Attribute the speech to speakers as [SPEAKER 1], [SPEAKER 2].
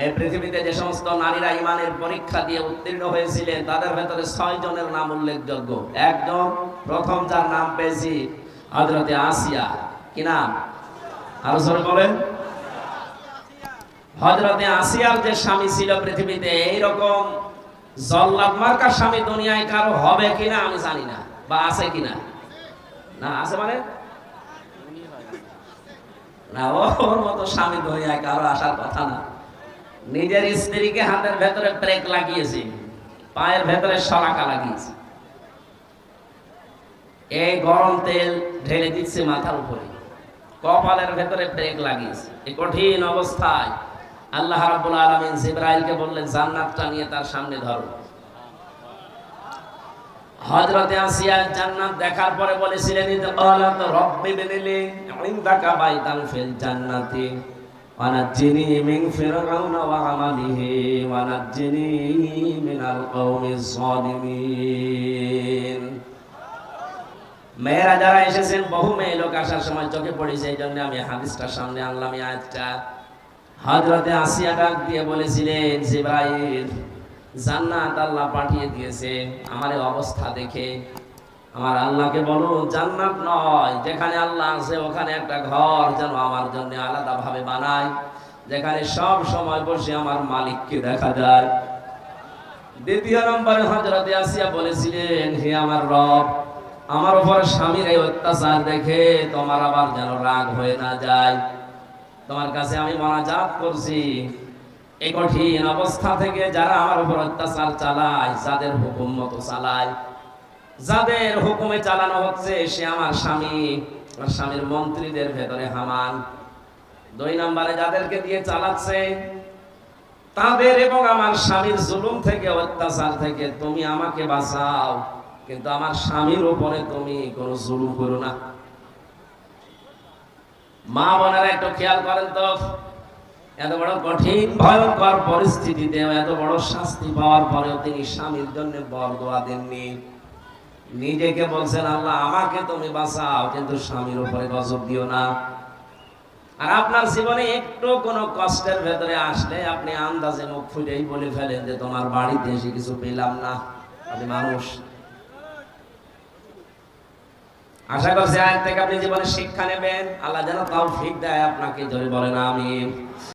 [SPEAKER 1] এই পৃথিবীতে যে সমস্ত নারীরা ইমানের পরীক্ষা দিয়ে উত্তীর্ণ হয়েছিলেন, তাদের ভেতরে ছয় জনের নাম উল্লেখযোগ্য। একজন, প্রথম যার নাম পেয়েছি হজরতে আসিয়া। কি নাম? আরও বলেন। হজরতে আসিয়ার যে স্বামী ছিল পৃথিবীতে, এইরকম জল্লাদ মার্কার স্বামী দুনিয়ায় কারও হবে কিনা আমি জানি না, বা আছে কিনা? না, আছে মানে? না, ওর মতো স্বামী দুনিয়ায় কারও আসার কথা না। নিজের স্ত্রীকে হাতের ভেতরে ব্রেক লাগিয়েছে, পায়ের ভেতরে সরাকা লাগিয়েছে। এই গরম তেল ঢেলে দিচ্ছে মাথার উপরে, কপালের ভেতরে ব্রেক লাগিয়েছে। এই কঠিন অবস্থায় আল্লাহ রাব্বুল আলামিন জিবরাইলকে বললেন, জান্নাতটা নিয়ে তার সামনে ধরো। হযরতে আসিয়া জান্নাত দেখার পরে বলেছিলেন ইদ ক্বালাত রব্বি বিনিলি ইনদাকা বাইতান ফিল জান্নাতি। মিন ফিরআউনা ওয়া আমালিহি ওয়ানাজ্জিনি মিনাল কওমিজ জালিমিন মেয়েরা যারা এসেছেন, বহু মেয়ে লোক আসার সময় চোখে পড়েছে, এই জন্য আমি হাদিসটার সামনে আনলাম আয়াতটা। হযরতে আসিয়া ডাক দিয়ে বলেছিলেন, জিব্রাইল, জান্নাত আল্লাহ পাঠিয়ে দিয়েছে, আমার অবস্থা দেখে। আমার আল্লাহকে বলো, জান্নাত নয়। যেখানে আল্লাহ আছে, ওখানে একটা ঘর যেন আমার জন্য আলাদা ভাবে বানায়। যেখানে সব সময় বসে আমার মালিককে দেখা যায়। দ্বিতীয় নম্বরে হজরতে আসিয়া বলেছিলেন, হে আমার রব, আমার উপর স্বামীর এই অত্যাচার দেখে তোমার আবার যেন রাগ হয়ে না যায়। তোমার কাছে আমি মনাজাত করছি। এই কঠিন অবস্থা থেকে যারা আমার উপর অত্যাচার চালায়, যাদের হুকুম মতো চালায় যাদের হুকুমে চালানো হচ্ছে, সে আমার স্বামী আমার স্বামীর মন্ত্রীদের ভেতরে হামান। দুই নম্বরে যাদেরকে দিয়ে চালাচ্ছে, তাদের এবং আমার স্বামীর জুলুম থেকে, অত্যাচার থেকে তুমি আমাকে বাঁচাও, কিন্তু আমার স্বামীর উপরে তুমি কোনো জুলুম করো না। মা বোনেরা একটু খেয়াল করেন তো, এত বড় কঠিন, ভয়ঙ্কর পরিস্থিতিতে এত বড় শাস্তি পাওয়ার পরেও তিনি স্বামীর জন্য বর দোয়া দেননি। নিজেকে বলছেন, আল্লাহ, আমাকে তুমি বাঁচাও, কিন্তু স্বামীর উপরে গজব দিও না। আর আপনার জীবনে একটু কোনো কষ্টের ভেতরে আসলে আপনি আন্দাজে মুখ ফুটেই বলে ফেলেন যে, তোমার বাড়িতে এসে কিছু পেলাম না আপনি মানুষ। আশা করছি আজ থেকে আপনি জীবনে শিক্ষা নেবেন। আল্লাহ যেন তাও ঠিক দেয় আপনাকে ধরে বলেন আমি